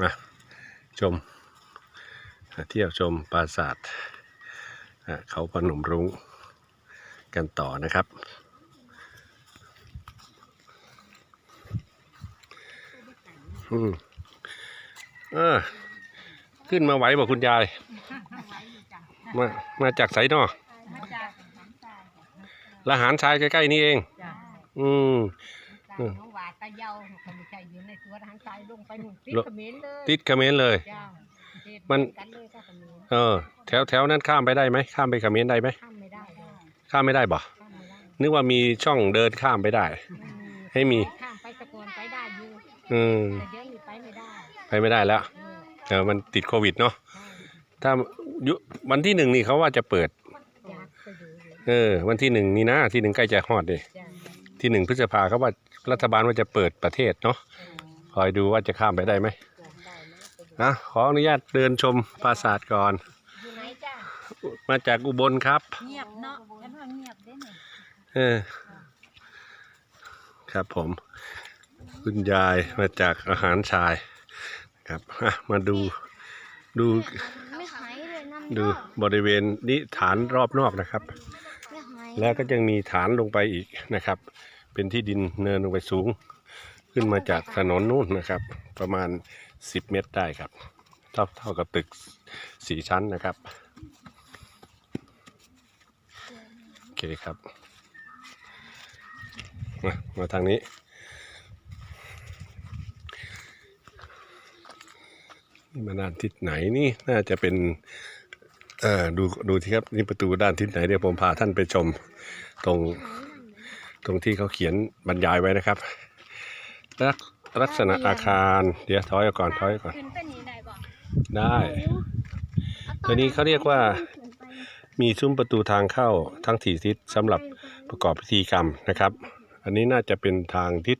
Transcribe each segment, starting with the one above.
มาชม เที่ยวชมปราสาทอะเขาพนมรุ้งกันต่อนะครับ อืมเออขึ้นมาไหวบอกคุณยาย มา มาจากไสนอละหารชายใกล้ๆนี่เองจ้ะอืมจ้ะน้องหวาดตะเยาเขาไม่ใช่อยู่ในสวนทางซ้ายลงไปหนุ่มติดลเขมรเลยติดเขมรเลย จ้ะเทศมัน กันเลยก็เขมรเออ แถวแถวนั้นข้ามไปได้ไหมข้ามไปเขมรได้ไหมข้ามไม่ได้เลยข้ามไม่ได้บ่ข้ามไม่ได้นึกว่ามีช่องเดินข้ามไปได้อืมให้มี ข้ามไปตะโกนไปได้อยู่อืมแต่เดี๋ยวนี้ไปไม่ได้ไปไม่ได้แล้วเออเออมันติดโควิดเนาะใช่ถ้ายุวันที่หนึ่งนี่เขาว่าจะเปิด อยากไปดูอยู่เออ วันที่หนึ่งนี่นะที่หนึ่งใกล้จะฮอดดิจ้ะที่หนึ่งพฤษภาเขาว่า รัฐบาลว่าจะเปิดประเทศเนาะเออคอยดูว่าจะข้ามไปได้ไหมจ้ะได้นะไปดูนะขออนุญาตเดินชมปราสาทก่อนอยู่ไหนจ้ะมาจากอุบลครับเงียบเนาะแล้วมันเงียบได้ไหมเออครับผม คุณยายมาจากอาหารชายครับอะมาดูดูไม่หายเลยน้ำดูบริเวณนี้ฐานรอบนอกนะครับไม่หายแล้วก็ยังมีฐานลงไปอีกนะครับ เป็นที่ดินเนินลงไปสูง ขึ้นมาจากถนนนู่นนะครับ ประมาณ 10 เมตรได้ครับ เท่าเท่ากับตึกสี่ชั้นนะครับโอเคครับมามาทางนี้ มาด้านทิศไหนนี่น่าจะเป็นเอ่อดูดูที่ครับนี่ประตูด้านทิศไหนเดี๋ยวผมพาท่านไปชมตรง ตรงที่เขาเขียนบรรยายไว้นะครับลักลักษณะอาคาร เดี๋ยวถอยออกก่อนถอยออกก่อน ขึ้นไปนี่ได้บ่ได้ ตัวนี้เขาเรียกว่ามีซุ้มประตูทางเข้าทั้งสี่ทิศสำหรับประกอบพิธีกรรมนะครับ อันนี้น่าจะเป็นทางทิศ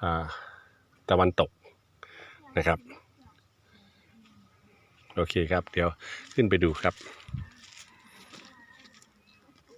อ่าตะวันตกนะครับ โอเคครับ เดี๋ยวขึ้นไปดูครับ